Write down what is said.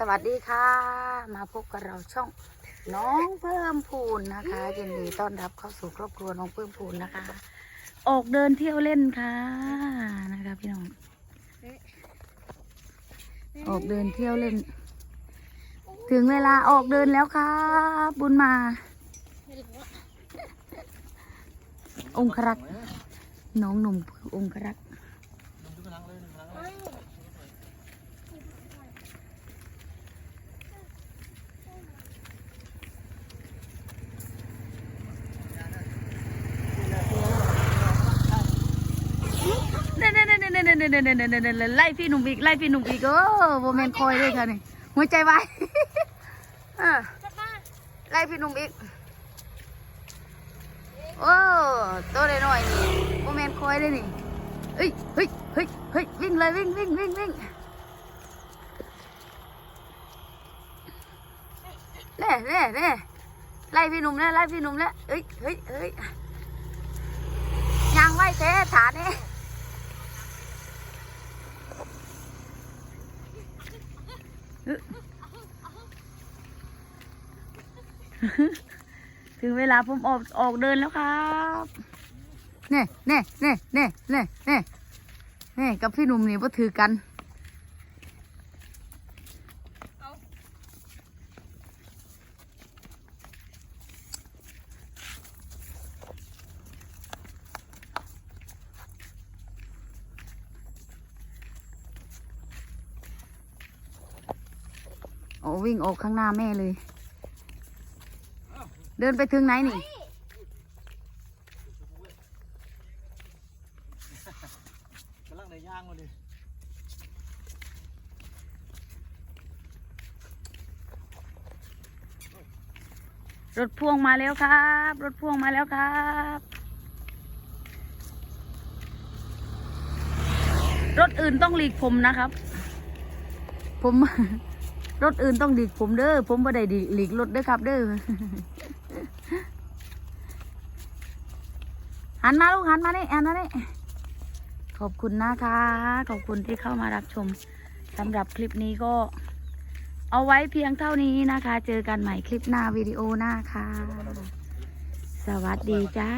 สวัสดีค่ะ มาพบกับเราช่องน้องเพิ่มพูนนะคะยินดีต้อนรับเข้าสู่ครอบครัวน้องเพิ่มพูนนะคะ ออกเดินเที่ยวเล่นค่ะนะคะพี่น้องออกเดินเที่ยวเล่น ถึงเวลาออกเดินแล้วครับบุญมา องครักษ์น้องหนุ่มคือองครักษ์ เดินเดินเนเดิเนไล่พี่หนุ่มอีกไล่พี่หนุ่มอีกโอ้โบแมนคอยเลยค่ะนี่หัวใจวายไล่พี่หนุ่มอีกโอ้โตได้หน่อยนี่โบแมนคอยเลยนี่เฮ้ยเฮ้ยเฮ้ยเฮ้ยวิ่งเลยวิ่งวิ่งวิ่งวิ่งเน่เน่เน่ไล่พี่หนุ่มเน่ไล่พี่หนุ่มแล้เฮ้ยเฮ้ยเฮ้ย ถึงเวลาผมออกออกเดินแล้วครับเน่เน่เน่เน่เน่เน่เน่กับพี่หนุ่มนี่ก็ถือกัน อ้วิ่งออกข้างหน้าแม่เลย เดินไปถึงไหนนี่ กำลังได้ย่างมาดิรถพ่วงมาแล้วครับ รถพ่วงมาแล้วครับ รถอื่นต้องหลีกผมนะครับ ผม รถอื่นต้องหลีกผมเด้อผมไ่ได้หลีกรถเด้อครับ เด้อหันมาลูกหันมานี่หันมานี่ขอบคุณนะคะ ขอบคุณที่เข้ามารับชมสำหรับคลิปนี้ก็ เอาไว้เพียงเท่านี้นะคะ เจอกันใหม่คลิปหน้าวิดีโอหน้าค่ะ สวัสดีจ้า